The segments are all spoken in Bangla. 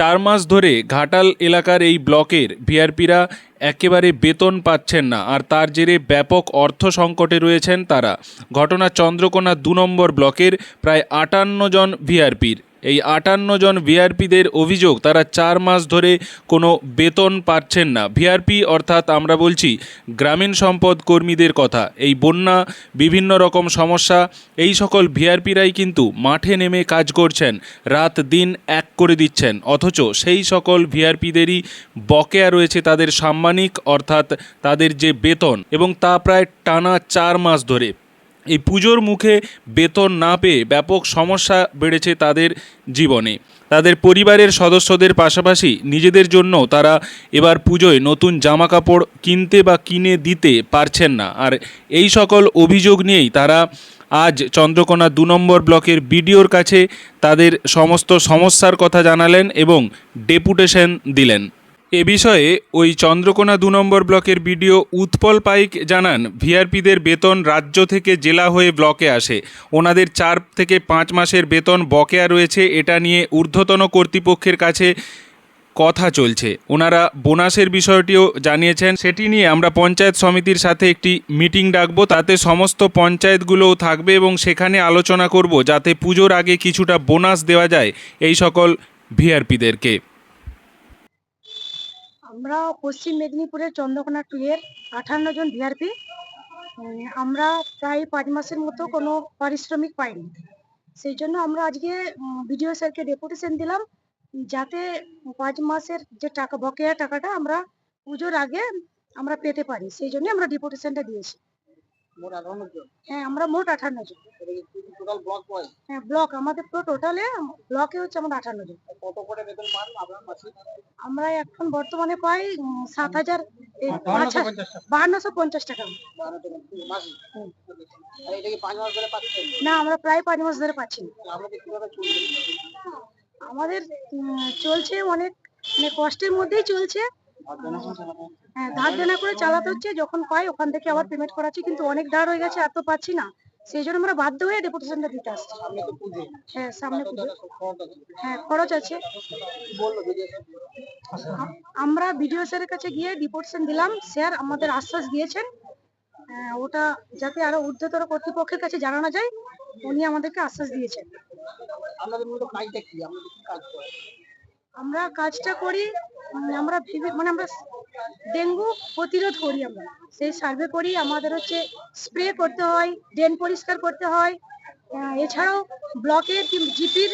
চার মাস ধরে ঘাটাল এলাকার এই ব্লকের ভিআরপিরা একেবারে বেতন পাচ্ছেন না, আর তার জেরে ব্যাপক অর্থ সংকটে রয়েছেন তারা। ঘটনা চন্দ্রকোনা দু নম্বর ব্লকের প্রায় আটান্ন জন ভিআরপির। এই আটান্ন জন ভিআরপিদের অভিযোগ, তারা চার মাস ধরে কোনো বেতন পাচ্ছেন না। ভিআরপি অর্থাৎ আমরা বলছি গ্রামীণ সম্পদ কর্মীদের কথা। এই বন্যা, বিভিন্ন রকম সমস্যা, এই সকল ভিআরপিরাই কিন্তু মাঠে নেমে কাজ করছেন, রাত দিন এক করে দিচ্ছেন। অথচ সেই সকল ভিআরপিদেরই বকেয়া রয়েছে তাদের সাম্মানিক, অর্থাৎ তাদের যে বেতন এবং তা প্রায় টানা চার মাস ধরে। এই পুজোর মুখে বেতন না পেয়ে ব্যাপক সমস্যা বেড়েছে তাদের জীবনে। তাদের পরিবারের সদস্যদের পাশাপাশি নিজেদের জন্য তারা এবার পুজোয় নতুন জামা কাপড় কিনতে বা কিনে দিতে পারছেন না। আর এই সকল অভিযোগ নিয়েই তারা আজ চন্দ্রকোনা দু নম্বর ব্লকের বিডিওর কাছে তাদের সমস্ত সমস্যার কথা জানালেন এবং ডেপুটেশন দিলেন। এ বিষয়ে ওই চন্দ্রকোনা দু নম্বর ব্লকের বিডিও উৎপল পাইক জানান, ভিআরপিদের বেতন রাজ্য থেকে জেলা হয়ে ব্লকে আসে। ওনাদের চার থেকে পাঁচ মাসের বেতন বকেয়া রয়েছে, এটা নিয়ে ঊর্ধ্বতন কর্তৃপক্ষের কাছে কথা চলছে। ওনারা বোনাসের বিষয়টিও জানিয়েছেন। সেটি নিয়ে আমরা পঞ্চায়েত সমিতির সাথে একটি মিটিং ডাকবো, তাতে সমস্ত পঞ্চায়েতগুলোও থাকবে এবং সেখানে আলোচনা করব, যাতে পুজোর আগে কিছুটা বোনাস দেওয়া যায় এই সকল ভিআরপিদেরকে। আমরা পশ্চিম মেদিনীপুরের চন্দ্রকোনা টু এর আঠান্ন জন ভিআরপি আমরা প্রায় পাঁচ মাসের মতো কোনো পারিশ্রমিক পাইনি। সেই জন্য আমরা আজকে বিডিও স্যারকে ডেপুটেশন দিলাম, যাতে পাঁচ মাসের যে টাকা, বকেয়া টাকাটা আমরা পুজোর আগে আমরা পেতে পারি। সেই জন্য আমরা ডেপুটেশনটা দিয়েছি। মোট আঠান্ন জন। হ্যাঁ আমরা মোট আঠান্ন জন। টোটাল ব্লক বয় হ্যাঁ? ব্লক আমাদের পুরো টোটালে ব্লকে হচ্ছে আমরা আঠান্ন জন। কত করে বেতন পান আপনার মাসিক আমরা এখন বর্তমানে পাই সাত হাজার এই, আচ্ছা বাহান্নশো পঞ্চাশ টাকা। না আমরা প্রায় পাঁচ মাস ধরে পাচ্ছি। না। আমাদের চলছে অনেক মানে কষ্টের মধ্যেই চলছে। হ্যাঁ ধার দেনা করে চালাতে হচ্ছে যখন পাই ওখান থেকে আবার পেমেন্ট করাচ্ছি কিন্তু অনেক ধার হয়ে গেছে এত পাচ্ছি না। সেই জন্য আমরা বাধ্য হয়ে ডেপুটেশনটা দিতে আসছি। হ্যাঁ সামনে পুজো। হ্যাঁ খরচ আছে। আমরা বিডিও স্যারের কাছে গিয়ে ডিপোর্টেশন দিলাম। স্যার আমাদের আশ্বাস দিয়েছেন। আহ, ওটা যাতে আরও ঊর্ধ্বতর কর্তৃপক্ষের কাছে জানানো যায় উনি আমাদেরকে আশ্বাস দিয়েছেন। আমরা কাজটা করি আমরা মানে আমরা ডেঙ্গু প্রতিরোধ করি আমরা। সেই সার্ভে করি আমাদের হচ্ছে স্প্রে করতে হয় ড্রেন পরিষ্কার করতে হয়। এছাড়াও ব্লকের জিপির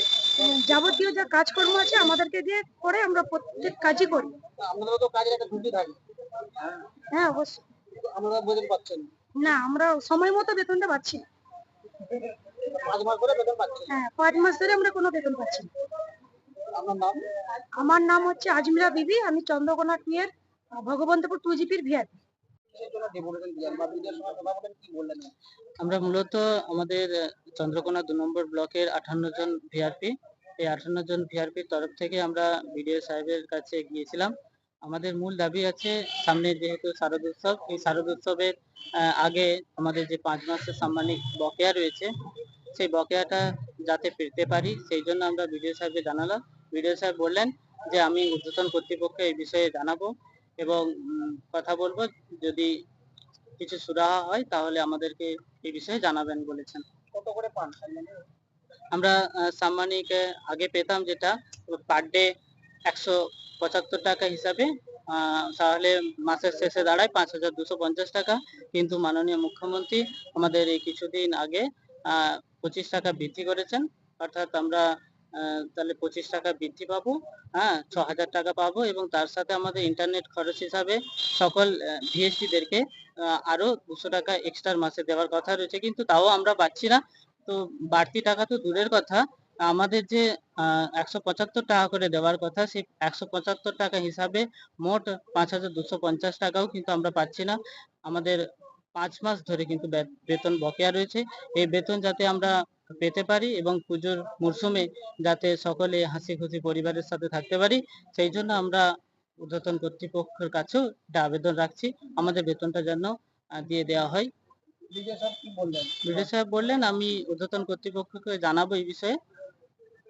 যাবতীয় যা কাজকর্ম আছে আমাদেরকে দিয়ে করে আমরা প্রত্যেক কাজই করি। হ্যাঁ অবশ্যই। না আমরা সময় মতো বেতনটা পাচ্ছি না। হ্যাঁ পাঁচ মাস ধরে আমরা কোনো বেতন পাচ্ছি না। আমার নাম হচ্ছে আজমিরা বিবি আমি চন্দ্রকোনা টু এর আহ, ভগবন্তপুর টু জিপির বললেন আমরা মূলত আমাদের, চন্দ্রকোনা দু নম্বর ব্লকের আঠান্ন জন ভিআরপি এই আঠান্ন জন ভিআরপির তরফ থেকে আমরা বিডিও সাহেবের কাছে গিয়েছিলাম। আমাদের মূল দাবি আছে, সামনে যেহেতু শারদ উৎসব, এই শারদ উৎসবের আগে আমাদের যে পাঁচ মাসের সাম্মানিক বকেয়া রয়েছে, সেই বকেয়াটা যাতে পেতে পারি, সেই জন্য আমরা বিডিও সাহেবকে জানালাম। বিডিও সাহেব বললেন যে, আমি ঊর্ধ্বতন কর্তৃপক্ষকে এই বিষয়ে জানাব। এবং কথা বলব যদি কিছু সুরাহা হয় তাহলে আমাদেরকে এই বিষয়ে জানাবেন বলেছেন। কত করে পান? আমরা সাম্মানিক আগে পেতাম যেটা পার ডে একশো পঁচাত্তর টাকা হিসাবে তাহলে মাসের শেষে দাঁড়ায় পাঁচ হাজার দুশো পঞ্চাশ টাকা। কিন্তু মাননীয় মুখ্যমন্ত্রী আমাদের এই কিছুদিন আগে পঁচিশ টাকা বৃদ্ধি করেছেন। অর্থাৎ আমরা তাহলে পঁচিশ টাকা বৃদ্ধি পাবো হ্যাঁ ছ হাজার টাকা পাবো এবং তার সাথে আমাদের ইন্টারনেট খরচ হিসাবে সকল ভিএসটি দেরকে আহ, আরও দুশো টাকা এক্সট্রা মাসে দেওয়ার কথা রয়েছে কিন্তু তাও আমরা পাচ্ছি না। তো বাড়তি টাকা তো দূরের কথা আমাদের যে একশো পঁচাত্তর টাকা করে দেওয়ার কথা সেই একশো পঁচাত্তর টাকা হিসাবে মোট পাঁচ হাজার দুশো পঞ্চাশ টাকাও কিন্তু আমরা পাচ্ছি না। আমাদের পাঁচ মাস ধরে কিন্তু বেতন বকেয়া রয়েছে। এই বেতন যাতে আমরা পেতে পারি এবং পুজোর মরশুমে যাতে সকলে হাসি খুশি পরিবারের সাথে থাকতে পারি সেই জন্য আমরা ঊর্ধ্বতন কর্তৃপক্ষের কাছেও একটা আবেদন রাখছি। আমাদের বেতনটা যেন দিয়ে দেওয়া হয়। বিডিও সাহেব বললেন? আমি ঊর্ধ্বতন কর্তৃপক্ষকে জানাব এই বিষয়ে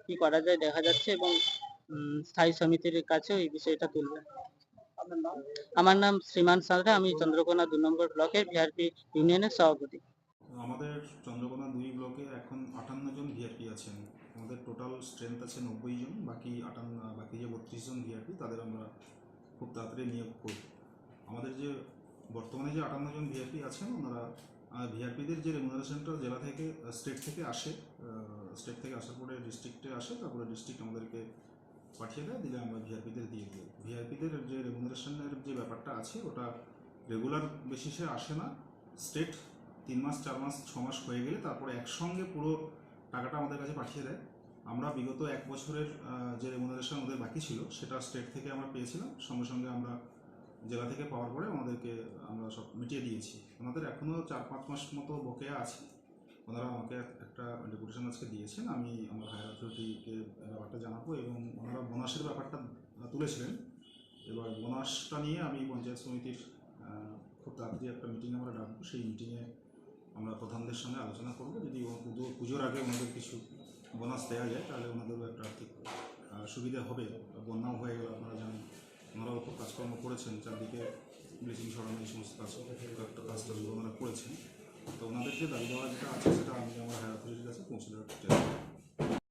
কি করা যায় দেখা যাচ্ছে এবং স্থায়ী সমিতির কাছে এই বিষয়টা তুলবে। আপনার নাম? আমার নাম শ্রীমান সালরা আমি চন্দ্রকোনা দু নম্বর ব্লকের ভিআরপি ইউনিয়নের সভাপতি। আমাদের চন্দ্রকোনা দুই ব্লকে এখন আটান্ন জন ভিআরপি আছেন আমাদের টোটাল স্ট্রেংথ আছে নব্বই জন, বাকি আটান্ন বাকি যে বত্রিশ জন ভিআরপি তাদের আমরা খুব তাড়াতাড়ি নিয়োগ করব। আমাদের যে বর্তমানে যে আটান্ন জন ভিআরপি আছেন, ওনারা ভিআরপিদের যে রেমুনারেশনটা জেলা থেকে স্টেট থেকে আসে স্টেট থেকে আসার পরে ডিস্ট্রিক্টে আসে, তারপরে ডিস্ট্রিক্ট আমাদেরকে পাঠিয়ে দেয়, দিলে আমরা ভিআরপিদের দিয়ে দিই। ভিআরপিদের যে রেমুনারেশনের যে ব্যাপারটা আছে, ওটা রেগুলার বেসিসে আসে না। স্টেট তিন মাস, চার মাস, ছ মাস হয়ে গেলে তারপরে একসঙ্গে পুরো টাকাটা আমাদের কাছে পাঠিয়ে দেয়। আমরা বিগত এক বছরের যে রেমুনারেশন ওদের বাকি ছিল, সেটা স্টেট থেকে আমরা পেয়েছিলাম। সঙ্গে সঙ্গে আমরা জেলা থেকে পাওয়ার পরে ওনাদেরকে আমরা সব মিটিয়ে দিয়েছি। ওনাদের এখনও চার পাঁচ মাস মতো বকেয়া আছে। ওনারা আমাকে একটা ডেপুটেশন আজকে দিয়েছেন। আমি আমার হায়ার অথরিটিকে ব্যাপারটা জানাব এবং ওনারা বোনাসের ব্যাপারটা তুলেছিলেন। এবার বোনাসটা নিয়ে আমি পঞ্চায়েত সমিতির খুব তাড়াতাড়ি একটা মিটিং আমরা ডাকবো। সেই মিটিংয়ে আমরা প্রধানদের সঙ্গে আলোচনা করব। যদি পুজো, পুজোর আগে ওনাদের কিছু বোনাস দেওয়া যায়, তাহলে ওনাদেরও একটা আর্থিক সুবিধা হবে বন্যাও হয়ে গেল, আপনারা জানেন, ওনারাও খুব কাজকর্ম করেছেন, চারদিকে ব্লিচিং সরানো এই সমস্ত কাজ একটা কাজ টাজগুলো ওনারা করেছেন তো ওনাদের যে দাবি দেওয়া যেটা আছে, সেটা আমি আমার হায়ার অথরিটির কাছে পৌঁছে দেওয়ার চেষ্টা।